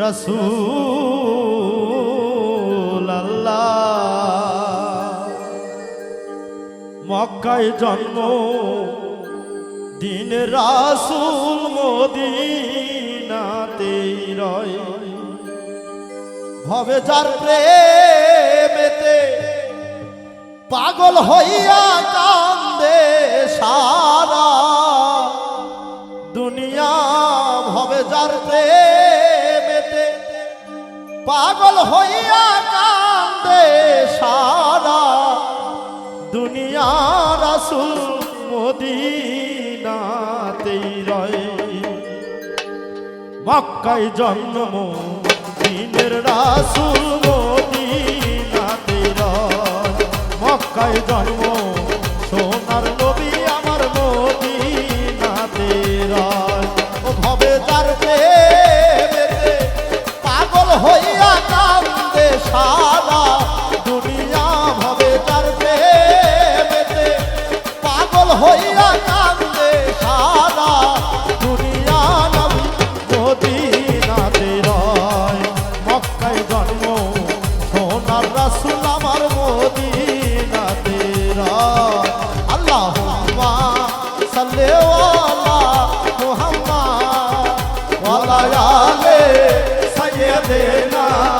রসুল মক্কায় জন্ম দিন রাসুল মদিনাতে রয়। ভবে যার প্রেমেতে পাগল হইয়া কান্দে সারা পাগল হইয়া কান্দে সারা দুনিয়া রাসুল মদিনাতেই রয়। জন্ম দিনের রাসুল মদিনাতেই রয়। মক্কায় জন্ম সোনার ਆਲੇ ਸਜਿਆ ਦੇ ਨਾਲ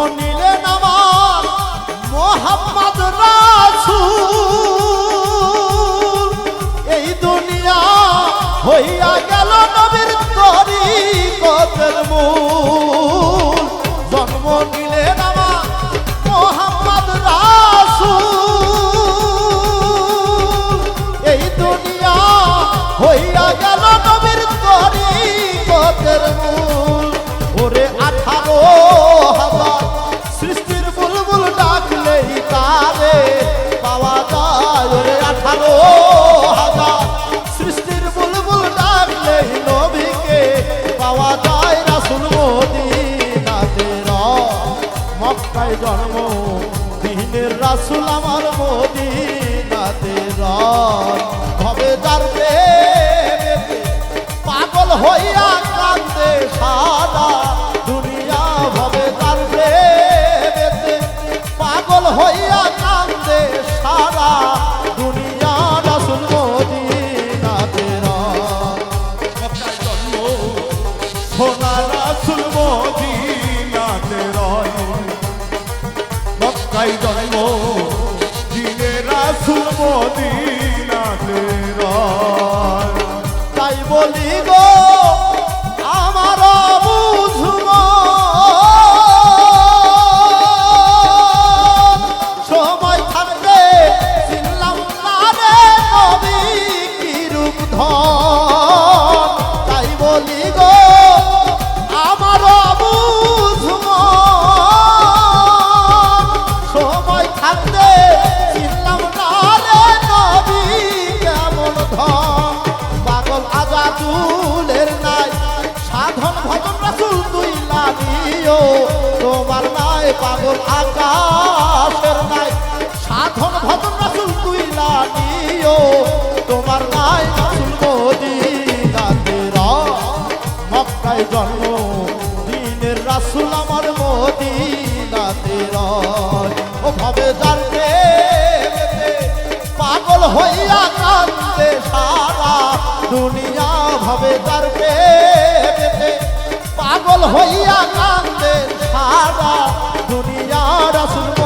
জন্ম রাসুল আমার মদিনাতে রয় ভবে যার পাগল হইয়া কান্দে সারা দুনিয়া ভবে তার পাগল হইয়া কান্দে সারা দুনিয়া রাসুল মদিনাতে রয় জন্ম সোনা রাসূল মদিনাতে রয় মক্কায় জন্ম মদিনাতে রয়। তাই বলি গো তোমার নাই পাগল আকাশের নাই। সাধন ভজন রাসুল তুই লালিও তোমার নাই রাসুল মোদি গাতের মক্কায় জন্ম, দিনের রাসুল আমার মোদি গাতের ও ভাবে জানতে পাগল হইয়া কান্দে সারা দুনিয়া ভাবে তার প্রেমেতে পাগল হইয়া কান্দে সারা দুনিয়া রাসুল